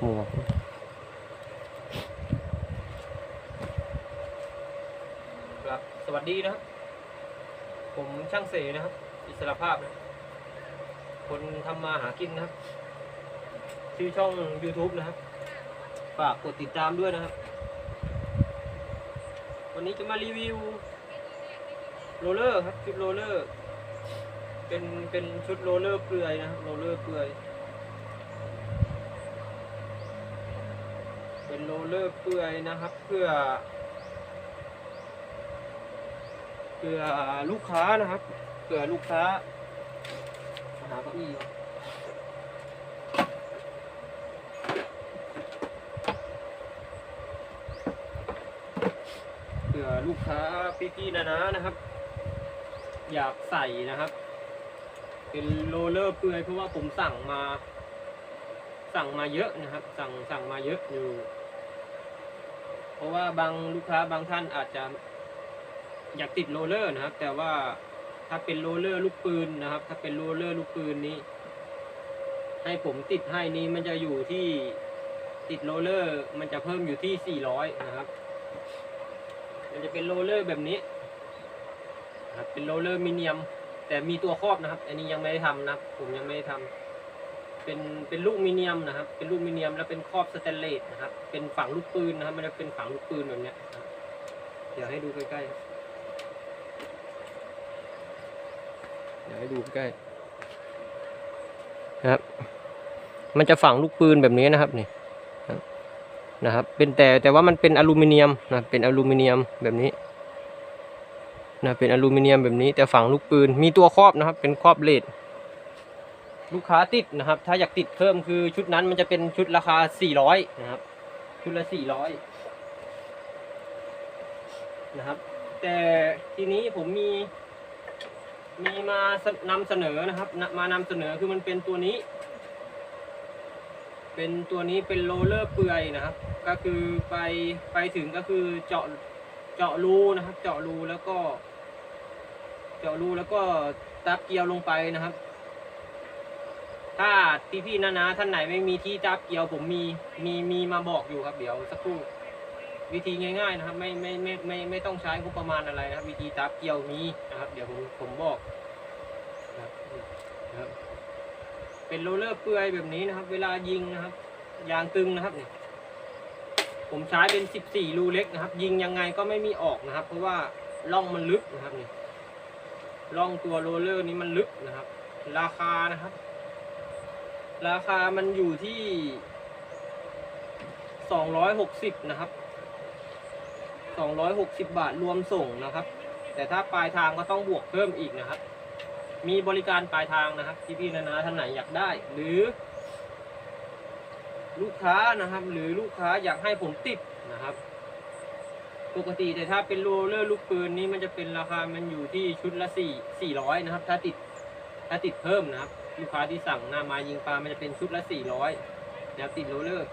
หมวกครับสวัสดีนะครับ ผมช่างเสนะครับ อิสระภาพนะคนทำมาหากินนะครับ ชื่อช่อง YouTube นะครับ ฝากกดติดตามด้วยนะครับ วันนี้จะมารีวิวโรลเลอร์ครับ ชุดโรลเลอร์ เป็นเป็นชุดโรลเลอร์เปลือยนะครับโรลเลอร์เปลือย เป็นโรลเลอร์เปลือยนะครับ เพื่อเผื่อลูกค้านะครับเผื่อลูกค้าหาเก้าอี้ก่อนเผื่อลูกค้าพี่ๆนะนะนะครับ อยากใส่นะครับ เป็นโรลเลอร์เปลือยเพราะว่าผมสั่งมาสั่งมาเยอะนะครับ สั่งสั่งมาเยอะอยู่ เพราะว่าบางลูกค้าบางท่านอาจจะอยากติดโรเลอร์นะครับ แต่ว่าถ้าเป็นโรเลอร์ลูกปืนนะครับ ถ้าเป็นโรเลอร์ลูกปืนนี้ ให้ผมติดให้นี้มันจะอยู่ที่ติดโรเลอร์ มันจะเพิ่มอยู่ที่ 400 นะครับ มันจะเป็นโรเลอร์แบบนี้นะครับเป็นโรเลอร์มิเนียม แต่มีตัวครอบนะครับ อันนี้ยังไม่ได้ทำนะครับ ผมยังไม่ได้ทำ เป็นเป็นลูกมิเนียมนะครับ เป็นลูกมิเนียมแล้วเป็นครอบสแตนเลสนะครับ เป็นฝังลูกปืนนะครับ มันจะเป็นฝังลูกปืนแบบเนี้ยเดี๋ยวให้ดูใกล้ๆ เดี๋ยวให้ดูใกล้นะครับ มันจะฝังลูกปืนแบบนี้นะครับนี่นะครับ เป็นแต่แต่ว่ามันเป็นอลูมิเนียมนะเป็นอลูมิเนียมแบบนี้นะเป็นอลูมิเนียมแบบนี้แต่ฝังลูกปืน มีตัวครอบนะครับ เป็นครอบเลด ลูกค้าติดนะครับ ถ้าอยากติดเพิ่มคือชุดนั้นมันจะเป็นชุดราคา 400 นะครับ ชุดละ 400 นะครับ แต่ทีนี้ผมมีมีมานำเสนอนะครับ มานำเสนอคือมันเป็นตัวนี้ เป็นตัวนี้เป็นโรลเลอร์เปลือยนะครับ ก็คือไปไปถึงก็คือเจาะเจาะรูนะครับ เจาะรูแล้วก็ เจาะรูแล้วก็ตับเกลียวลงไปนะครับ ถ้าพี่พี่นะนะท่านไหนไม่มีที่ตับเกลียวผมมีมีมีมาบอกอยู่ครับ เดี๋ยวสักครู่วิธีง่าย ๆ นะครับ ไม่ไม่ไม่ไม่ไม่ต้องใช้งบประมาณอะไรนะครับ วิธีตับเกี่ยวมีนะครับ เดี๋ยวผมผมบอกนะครับเป็นโรลเลอร์เปลือยแบบนี้นะครับ เวลายิงนะครับ ยางตึงนะครับเนี่ยผมใช้เป็น 14 รูเล็กนะครับ ยิงยังไงก็ไม่มีออกนะครับ เพราะว่าร่องมันลึกนะครับนี่ร่องตัวโรลเลอร์นี้มันลึกนะครับ ราคานะครับ ราคามันอยู่ที่260นะครับ260บาทรวมส่งนะครับ แต่ถ้าปลายทางก็ต้องบวกเพิ่มอีกนะครับ มีบริการปลายทางนะครับที่พี่นานาท่านไหนอยากได้ หรือ ลูกค้านะครับ หรือลูกค้าอยากให้ผมติดนะครับ ปกติแต่ถ้าเป็นโรลเลอร์ลูกปืนนี้มันจะเป็นราคามันอยู่ที่ชุดละ4 400นะครับ ถ้าติดถ้าติดเพิ่มนะครับ ลูกค้าที่สั่งหน้ามายิงปลา มันจะเป็นชุดละ 400นะครับติดโรลเลอร์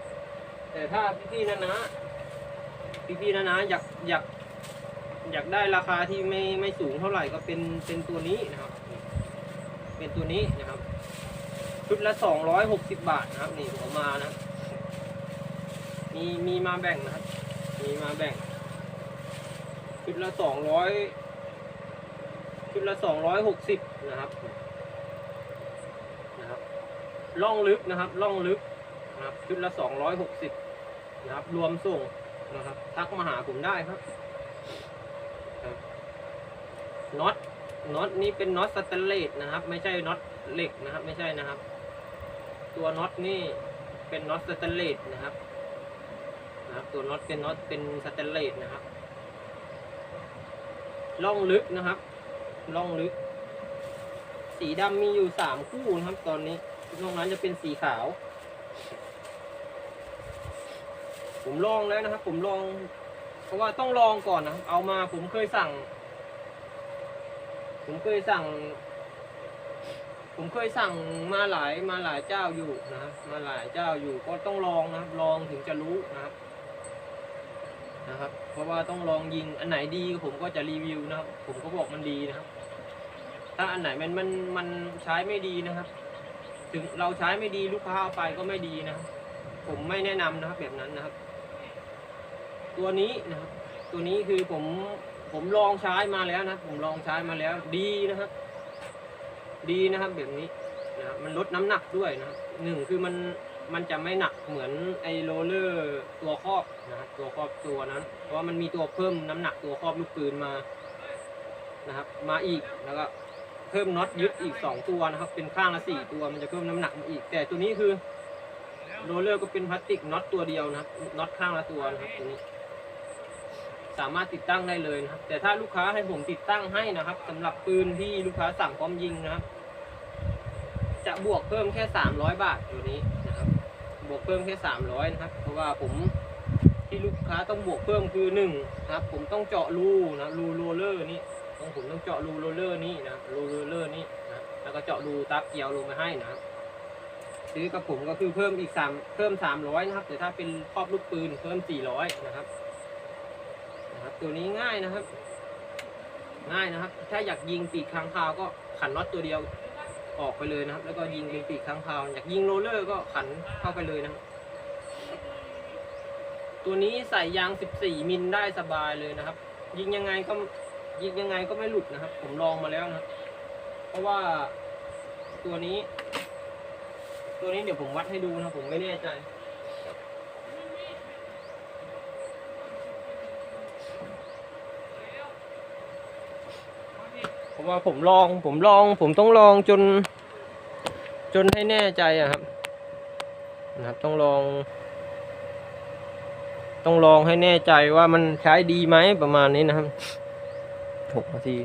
แต่ถ้าพี่ๆนะนะ พี่ๆนะนะอยากอยากอยากได้ราคาที่ไม่ไม่สูงเท่าไหร่ก็เป็นเป็นตัวนี้นะครับ เป็นตัวนี้นะครับ ชุดละสองร้อยหกสิบาทนะครับ นี่ผมมานะ มีมีมาแบ่งนะครับ มีมาแบ่ง ชุดละสองร้อยชุดละสองร้อยหกสิบนะครับ ล่องลึกนะครับล่องลึกนะครับชุดละสองร้อยหกสิบนะครับรวมส่งนะครับทักมาหาผมได้ครับครับน็อตน็อตนี้เป็นน็อตสแตนเลสนะครับ ไม่ใช่น็อตเหล็กนะครับ ไม่ใช่นะครับ ตัวน็อตนี่เป็นน็อตสแตนเลสนะครับนะครับ ตัวน็อตเป็นน็อตเป็นสแตนเลสนะครับล่องลึกนะครับล่องลึก สีดำมีอยู่สามคู่นะครับตอนนี้ นอกนั้นจะเป็นสีขาว ผมลองแล้วนะครับ ผมลอง เพราะว่าต้องลองก่อนนะครับ เอามาผมเคยสั่ง ผมเคยสั่ง ผมเคยสั่งมาหลายมาหลายเจ้าอยู่นะครับมาหลายเจ้าอยู่ก็ต้องลองนะครับ ลองถึงจะรู้นะครับนะครับ เพราะว่าต้องลองยิงอันไหนดีผมก็จะรีวิวนะครับ ผมก็บอกมันดีนะครับ ถ้าอันไหนมันมันมันใช้ไม่ดีนะครับ ถึงเราใช้ไม่ดีลูกค้าเอาไปก็ไม่ดีนะครับผมไม่แนะนำนะครับแบบนั้นนะครับ ตัวนี้นะครับ ตัวนี้คือผมผมลองใช้มาแล้วนะ ผมลองใช้มาแล้ว ดีนะครับ ดีนะครับแบบนี้นะครับมันลดน้ำหนักด้วยนะครับหนึ่งคือมันมันจะไม่หนักเหมือนไอโรลเลอร์ตัวครอบนะครับตัวครอบตัวนั้น เพราะว่ามันมีตัวเพิ่มน้ำหนักตัวครอบลูกปืนมานะครับ มาอีกแล้วก็ เพิ่มน็อตยึดอีกสองตัวนะครับ เป็นข้างละสี่ตัวมันจะเพิ่มน้ำหนักมาอีก แต่ตัวนี้คือโรเลอร์ก็เป็นพลาสติกน็อตตัวเดียวนะครับน็อตข้างละตัวนะครับตัวนี้ สามารถติดตั้งได้เลยนะครับ แต่ถ้าลูกค้าให้ผมติดตั้งให้นะครับสำหรับปืนที่ลูกค้าสั่งพร้อมยิงนะครับ จะบวกเพิ่มแค่สามร้อยบาทตัวนี้นะครับ บวกเพิ่มแค่สามร้อยนะครับ เพราะว่าผมที่ลูกค้าต้องบวกเพิ่มคือหนึ่งนะครับ ผมต้องเจาะรูนะรูโรเลอร์นี่ต้ ผมต้องเจาะรูโรเลอร์นี่นะรูโรเลอร์นี่นะแล้วก็เจาะรูตับเกียวลงมาให้นะครับซื้อกับผมก็คือเพิ่มอีกสามเพิ่มสามร้อยนะครับแต่ถ้าเป็นครอบลูกปืนเพิ่มสี่ร้อยนะครับนะครับ ตัวนี้ง่ายนะครับ ง่ายนะครับ ถ้าอยากยิงปีกค้างคาวก็ขันน็อตตัวเดียวออกไปเลยนะครับ แล้วก็ยิงเป็นปีกค้างคาว อยากยิงโรเลอร์ก็ขันเข้าไปเลยนะครับตัวนี้ใส่ยาง 14 มิลได้สบายเลยนะครับ ยิงยังไงก็ ยิงยังไงก็ไม่หลุดนะครับ ผมลองมาแล้วนะเพราะว่าตัวนี้ ตัวนี้เดี๋ยวผมวัดให้ดูนะผมไม่แน่ใจเพราะว่าผมลองผมลอง ผมต้องลองจน จนให้แน่ใจอะครับ นะครับต้องลอง ต้องลองให้แน่ใจว่ามันใช้ดีไหมประมาณนี้นะครับ หกนาที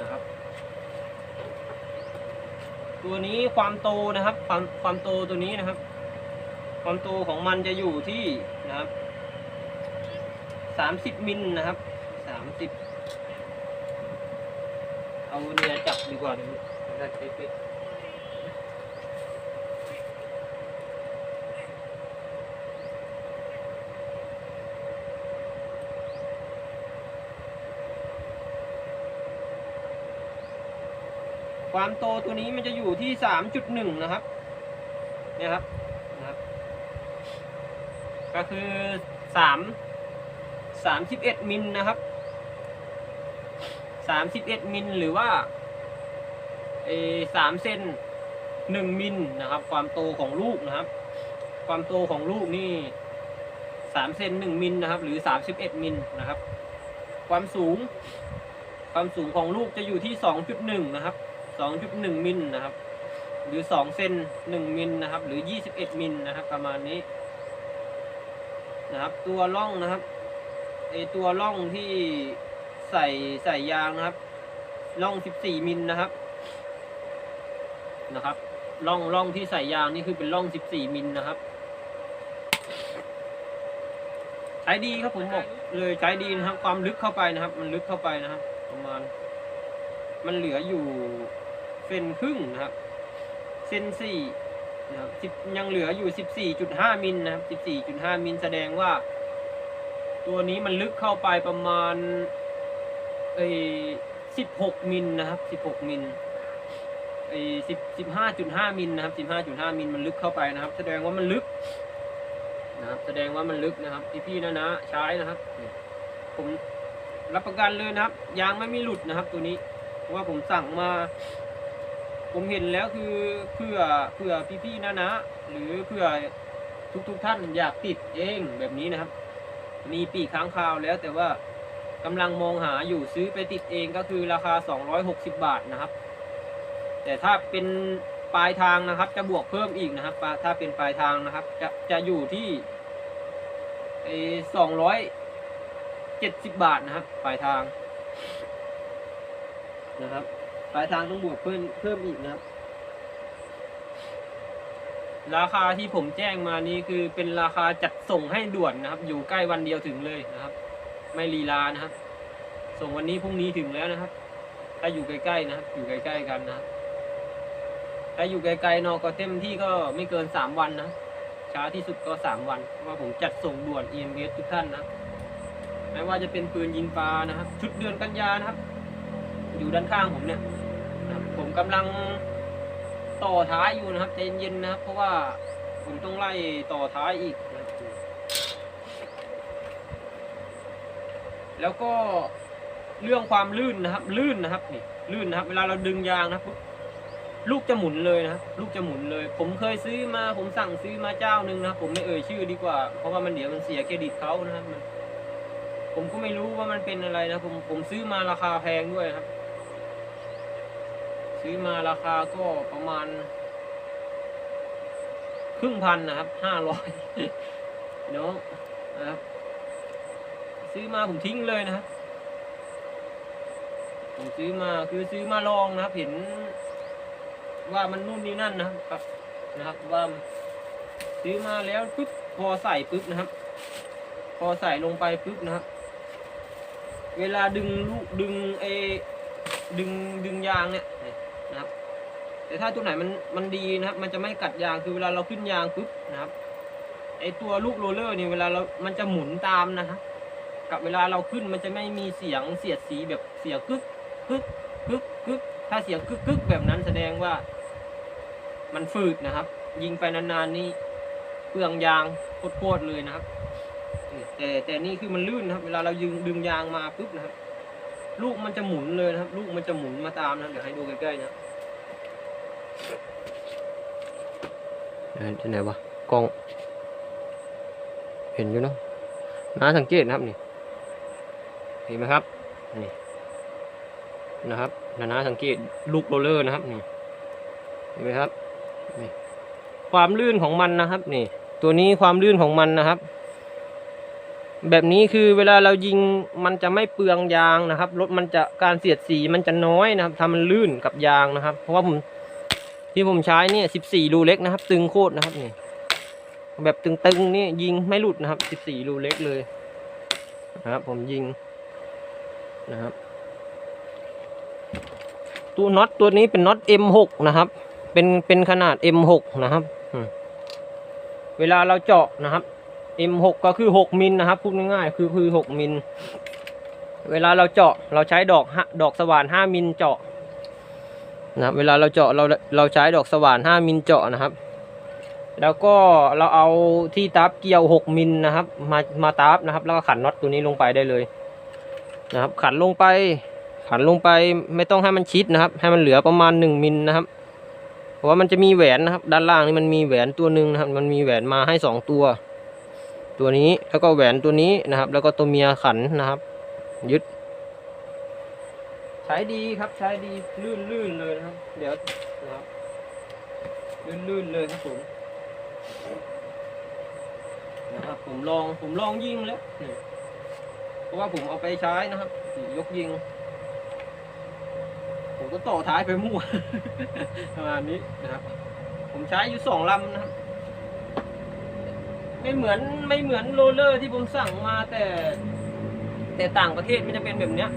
นะครับ ตัวนี้ความโตนะครับ ความความโตตัวนี้นะครับ ความโตของมันจะอยู่ที่นะครับสามสิบมิลนะครับสามสิบเอาเนี่ยจับดีกว่าเดี๋ยวได้เป๊ะ ความโตตัวนี้มันจะอยู่ที่สามจุดหนึ่งนะครับเนี่ยครับนะครับ ก็คือสามสามสิบเอ็ดมิลนะครับสามสิบเอ็ดมิลหรือว่าเอสามเซนหนึ่งมิลนะครับ ความโตของลูกนะครับ ความโตของลูกนี่สามเซนหนึ่งมิลนะครับ หรือสามสิบเอ็ดมิลนะครับ ความสูง ความสูงของลูกจะอยู่ที่สองจุดหนึ่งนะครับ สองจุดหนึ่งมิลนะครับ หรือสองเซนหนึ่งมิลนะครับ หรือยี่สิบเอ็ดมิลนะครับ ประมาณนี้นะครับ ตัวล่องนะครับไอตัวล่องที่ใส่ใส่ยางนะครับล่อง 14 มิลนะครับนะครับล่องล่องที่ใส่ยางนี่คือเป็นล่อง 14 มิลนะครับใช้ดีครับผมบอกเลยใช้ดีนะครับ ความลึกเข้าไปนะครับ มันลึกเข้าไปนะครับ ประมาณ มันเหลืออยู่ เซนครึ่งนะครับ เซนสี่นะครับสิบยังเหลืออยู่ 14.5 มิลนะครับ 14.5 มิลแสดงว่า ตัวนี้มันลึกเข้าไปประมาณเอ้สิบหกมิลนะครับสิบหกมิลไอ้สิบสิบห้าจุดห้ามิลนะครับสิบห้าจุดห้ามิลมันลึกเข้าไปนะครับ แสดงว่ามันลึกนะครับ แสดงว่ามันลึกนะครับพี่ๆนะนะใช้นะครับ ผมรับประกันเลยนะครับ ยางไม่มีหลุดนะครับ ตัวนี้เพราะว่าผมสั่งมา ผมเห็นแล้วคือเพื่อเพื่อพี่ๆนะนะ หรือเพื่อทุกๆท่านอยากติดเองแบบนี้นะครับ มีปีกค้างคาวแล้วแต่ว่ากำลังมองหาอยู่ซื้อไปติดเองก็คือราคา 260 บาทนะครับ แต่ถ้าเป็นปลายทางนะครับ จะบวกเพิ่มอีกนะครับ ถ้าเป็นปลายทางนะครับ จะจะอยู่ที่สองร้อยเจ็ดสิบบาทนะครับ ปลายทางนะครับ ปลายทางต้องบวกเพิ่มเพิ่มอีกนะครับ ราคาที่ผมแจ้งมานี้คือเป็นราคาจัดส่งให้ด่วนนะครับ อยู่ใกล้วันเดียวถึงเลยนะครับ ไม่ลีลานะครับ ส่งวันนี้พรุ่งนี้ถึงแล้วนะครับ ถ้าอยู่ใกล้ๆนะครับ อยู่ใกล้ๆกันนะครับถ้าอยู่ไกลๆนอะก็เต็มที่ก็ไม่เกินสามวันนะช้าที่สุดก็สามวันเพราะว่าผมจัดส่งด่วน EMS ทุกท่านนะไม่ว่าจะเป็นปืนยิงปลานะครับ ชุดเดือนกันยานะครับ อยู่ด้านข้างผมเนี่ย กำลังต่อท้ายอยู่นะครับใจเย็นๆนะครับ เพราะว่าผมต้องไล่ต่อท้ายอีกนะครับแล้วก็เรื่องความลื่นนะครับ ลื่นนะครับนี่ลื่นนะครับ เวลาเราดึงยางนะครับปุ๊บลูกจะหมุนเลยนะครับลูกจะหมุนเลย ผมเคยซื้อมาผมสั่งซื้อมาเจ้าหนึ่งนะครับผมไม่เอ่ยชื่อดีกว่า เพราะว่ามันเดี๋ยวมันเสียเครดิตเขานะครับมัน ผมก็ไม่รู้ว่ามันเป็นอะไรนะผมผมซื้อมาราคาแพงด้วยครับ ซื้อมาราคาก็ประมาณ ครึ่งพันนะครับห้าร้อยเนาะนะครับซื้อมาผมทิ้งเลยนะครับผมซื้อมาคือซื้อมาลองนะครับ เห็น ว่ามันนู่นนี่นั่นนะครับนะครับว่าซื้อมาแล้วปุ๊บพอใส่ปุ๊บนะครับ พอใส่ลงไปปุ๊บนะครับ เวลาดึงลูกดึงเอดึงดึงยางเนี่ย แต่ถ้าตัวไหนมันมันดีนะครับ มันจะไม่กัดยางคือเวลาเราขึ้นยางปุ๊บนะครับไอตัวลูกโรลเลอร์เนี่ยเวลาเรา มันจะหมุนตามนะครับกับเวลาเราขึ้นมันจะไม่มีเสียงเสียดสีแบบเสียงกึกกึกกึกกึกถ้าเสียงกึกกึกแบบนั้นแสดงว่า มันฝืดนะครับ ยิงไปนานๆนี่เปลืองยางโคตรเลยนะครับ แต่แต่นี่คือมันลื่นนะครับ เวลาเรายึงดึงยางมาปุ๊บนะครับ ลูกมันจะหมุนเลยนะครับ ลูกมันจะหมุนมาตามนะครับเดี๋ยวให้ดูใกล้ๆนะ ที่ไหนวะกล้อง เห็นอยู่เนาะน้าสังเกตนะครับนี่เห็นไหมครับนี่นะครับนานาสังเกตลูกโรลเลอร์นะครับนี่เห็นไหมครับนี่ความลื่นของมันนะครับนี่ ตัวนี้ความลื่นของมันนะครับ แบบนี้คือเวลาเรายิงมันจะไม่เปลืองยางนะครับรถมันจะการเสียดสีมันจะน้อยนะครับทำมันลื่นกับยางนะครับ เพราะว่าผม ที่ผมใช้เนี่ยสิบสี่รูเล็กนะครับ ตึงโคตรนะครับนี่แบบตึงๆนี่ยิงไม่หลุดนะครับสิบสี่รูเล็กเลยนะครับ ผมยิงนะครับ ตัวน็อตตัวนี้เป็นน็อต M6 นะครับ เป็นเป็นขนาด M6 นะครับเวลาเราเจาะนะครับ M6 ก็คือ 6มิลนะครับพูดง่ายๆคือคือ 6มิลเวลาเราเจาะเราใช้ดอกดอกสว่าน 5มิลเจาะ นะครับเวลาเราเจาะเราเราใช้ดอกสว่าน 5 มิลเจาะนะครับ แล้วก็เราเอาที่ตับเกี่ยว 6 มิลนะครับ มามาตับนะครับ แล้วก็ขันน็อตตัวนี้ลงไปได้เลยนะครับ ขันลงไป ขันลงไปไม่ต้องให้มันชิดนะครับ ให้มันเหลือประมาณ 1 มิลนะครับ เพราะว่ามันจะมีแหวนนะครับ ด้านล่างนี่มันมีแหวนตัวหนึ่งนะครับ มันมีแหวนมาให้ 2 ตัว ตัวนี้แล้วก็แหวนตัวนี้นะครับ แล้วก็ตัวเมียขันนะครับ ยึด ใช้ดีครับใช้ดีลื่นลื่นเลยนะครับ เดี๋ยวนะครับลื่นลื่นเลยครับผมนะครับผมลองผมลองยิงแล้วนี่เพราะว่าผมเอาไปใช้นะครับยกยิง ผมก็ต่อท้ายไปมั่วประมาณนี้นะครับ ผมใช้อยู่สองลำนะครับไม่เหมือนไม่เหมือนโรลเลอร์ที่ผมสั่งมาแต่ แต่ต่างประเทศมันจะเป็นแบบเนี้ย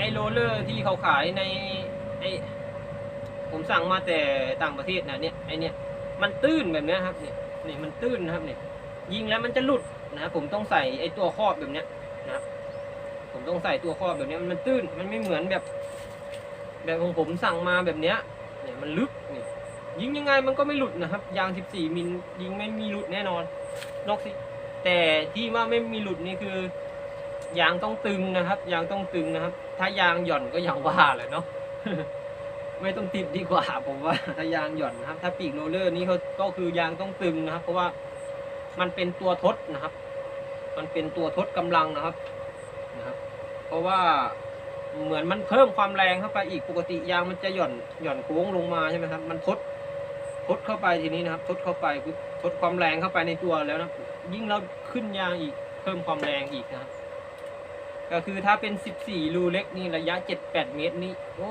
ไอโรลเลอร์ที่เขาขายในไอผมสั่งมาแต่ต่างประเทศนะเนี่ยไอเนี่ยมันตื้นแบบเนี้ยครับเนี่ยนี่มันตื้นนะครับเนี่ยยิงแล้วมันจะหลุดนะครับผมต้องใส่ไอตัวครอบแบบเนี้ยนะครับผมต้องใส่ตัวครอบแบบเนี้ยมันตื้นมันไม่เหมือนแบบ แบบของผมสั่งมาแบบเนี้ยเนี่ยมันลึกนี่ยิงยังไงมันก็ไม่หลุดนะครับ ยาง 14 มิลยิงไม่มีหลุดแน่นอนนอกสิแต่ที่ว่าไม่มีหลุดนี่คือ ยางต้องตึงนะครับ ยางต้องตึงนะครับ ถ้ายางหย่อนก็อย่างว่าแหละเนาะไม่ต้องติดดีกว่าผมว่าถ้ายางหย่อนนะครับ ถ้าปีกโรเลอร์นี่เขาก็คือยางต้องตึงนะครับ เพราะว่ามันเป็นตัวทดนะครับ มันเป็นตัวทดกำลังนะครับนะครับ เพราะว่าเหมือนมันเพิ่มความแรงเข้าไปอีกปกติยางมันจะหย่อนหย่อนโค้งลงมาใช่ไหมครับ มันทดทดเข้าไปทีนี้นะครับทดเข้าไปทดความแรงเข้าไปในตัวแล้วนะยิ่งเราขึ้นยางอีกเพิ่มความแรงอีกนะครับ ก็คือถ้าเป็น 14 รูเล็กนี่ระยะ 7-8 เมตรนี่โอ้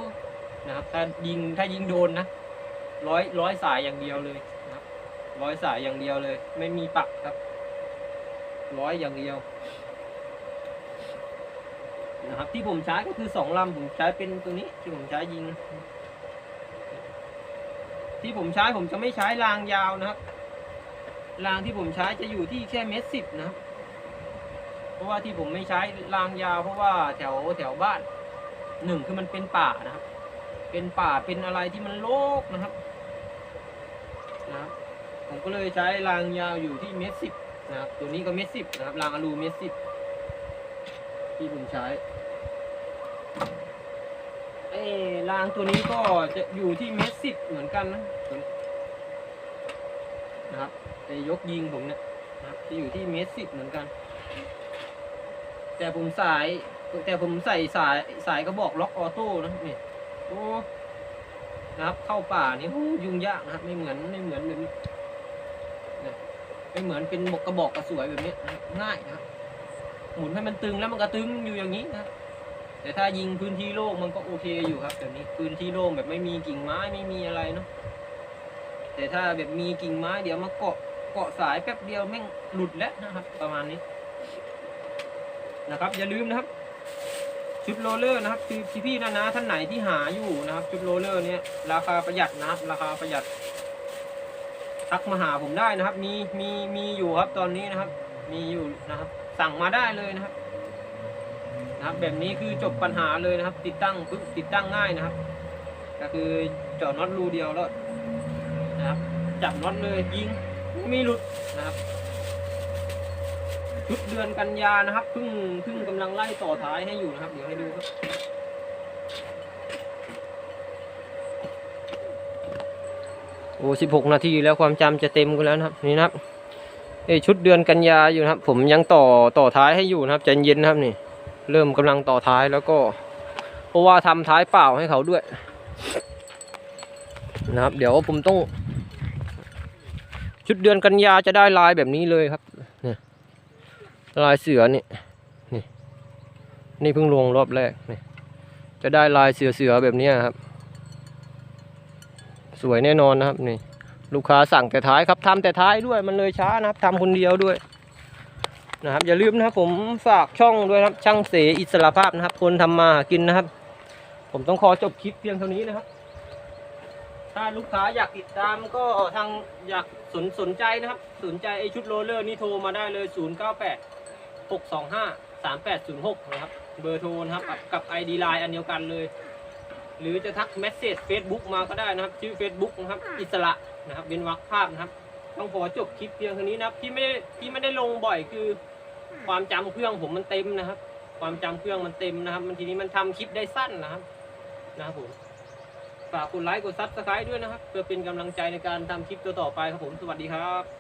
นะครับถ้ายิงถ้ายิงโดนนะร้อยร้อยสายอย่างเดียวเลยนะครับร้อยสายอย่างเดียวเลย ไม่มีปักครับ ร้อยอย่างเดียวนะครับที่ผมใช้ก็คือสองลำผมใช้เป็นตัวนี้ที่ผมใช้ยิง ที่ผมใช้ผมจะไม่ใช้รางยาวนะครับรางที่ผมใช้จะอยู่ที่แค่เมตรสิบนะครับ เพราะว่าที่ผมไม่ใช้รางยาวเพราะว่าแถวแถวบ้านหนึ่งคือมันเป็นป่านะครับ เป็นป่าเป็นอะไรที่มันโลกนะครับนะครับผมก็เลยใช้รางยาวอยู่ที่เมตรสิบนะครับตัวนี้ก็เมตรสิบนะครับรางอลูเมตรสิบที่ผมใช้เอ้รางตัวนี้ก็จะอยู่ที่เมตรสิบเหมือนกันนะตัวนี้นะครับไอ้ยกยิงผมเนี่ยนะครับจะอยู่ที่เมตรสิบเหมือนกัน แต่ผมสาย แต่ผมใส่สายสายกระบอกล็อกออโต้นะนี่โอ้นะครับ เข้าป่านี่โอ้ยุ่งยากนะครับไม่เหมือนไม่เหมือนแบบนี้เนี่ยไม่เหมือนเป็นกกระบอกกระสวยแบบนี้นะง่ายนะครับหมุนให้มันตึงแล้วมันก็ตึงอยู่อย่างนี้นะแต่ถ้ายิงพื้นที่โล่งมันก็โอเคอยู่ครับแบบนี้พื้นที่โล่งแบบไม่มีกิ่งไม้ไม่มีอะไรเนาะแต่ถ้าแบบมีกิ่งไม้เดี๋ยวมาเกาะเกาะสายแป๊บเดียวแม่งหลุดแล้วนะครับ ประมาณนี้ นะครับอย่าลืมนะครับ ชุดโรเลอร์นะครับคือพี่ๆนะนะท่านไหนที่หาอยู่นะครับ ชุดโรเลอร์เนี่ยราคาประหยัดนะครับ ราคาประหยัดทักมาหาผมได้นะครับ มีมีมีอยู่ครับตอนนี้นะครับ มีอยู่นะครับ สั่งมาได้เลยนะครับ นะครับ แบบนี้คือจบปัญหาเลยนะครับ ติดตั้งปึ๊บติดตั้งง่ายนะครับ ก็คือเจาะน็อตรูเดียวแล้วนะครับ จับน็อตเลยยิงไม่หลุดนะครับ ชุดเดือนกันยานะครับเพิ่งเพิ่งกำลังไล่ต่อท้ายให้อยู่นะครับ เดี๋ยวให้ดูครับโอ้สิบหกนาทีแล้วความจำจะเต็มกันแล้วนะครับนี่นะครับเอชุดเดือนกันยาอยู่นะครับ ผมยังต่อต่อท้ายให้อยู่นะครับใจเย็นนะครับนี่ เริ่มกำลังต่อท้ายแล้วก็ เพราะว่าทำท้ายเปล่าให้เขาด้วย นะครับ เดี๋ยวผมต้อง ชุดเดือนกันยาจะได้ลายแบบนี้เลยครับ ลายเสือนี่นี่ นี่เพิ่งลงรอบแรกนี่ จะได้ลายเสือเสือแบบนี้ครับ สวยแน่นอนนะครับนี่ ลูกค้าสั่งแต่ท้ายครับทำแต่ท้ายด้วยมันเลยช้านะครับทำคนเดียวด้วยนะครับอย่าลืมนะครับผมฝากช่องด้วยนะครับ ช่างเสอิสระภาพนะครับ คนทำมาหากินนะครับ ผมต้องขอจบคลิปเพียงเท่านี้นะครับ ถ้าลูกค้าอยากติดตามก็ทางอยากสนสนใจนะครับ สนใจไอชุดโรเลอร์นี่โทรมาได้เลย 0 9 8 6 2 5 3 8 0 6 นะครับ เบอร์โทรนะครับกับ กับ ID Line อันเดียวกันเลย หรือจะทักเมสเซจ Facebook มาก็ได้นะครับ ชื่อ Facebook นะครับ อิสระนะครับเป็นวักภาพนะครับ ต้องขอจบคลิปเพียงเท่านี้นะครับ ที่ไม่ได้ที่ไม่ได้ลงบ่อยคือ ความจำเครื่องผมมันเต็มนะครับ ความจำเครื่องมันเต็มนะครับ มันทีนี้มันทำคลิปได้สั้นนะครับ นะครับผมฝากกดไลค์กดซับสไครต์ด้วยนะครับ เพื่อเป็นกำลังใจในการทำคลิปตัวต่อไปครับผม สวัสดีครับ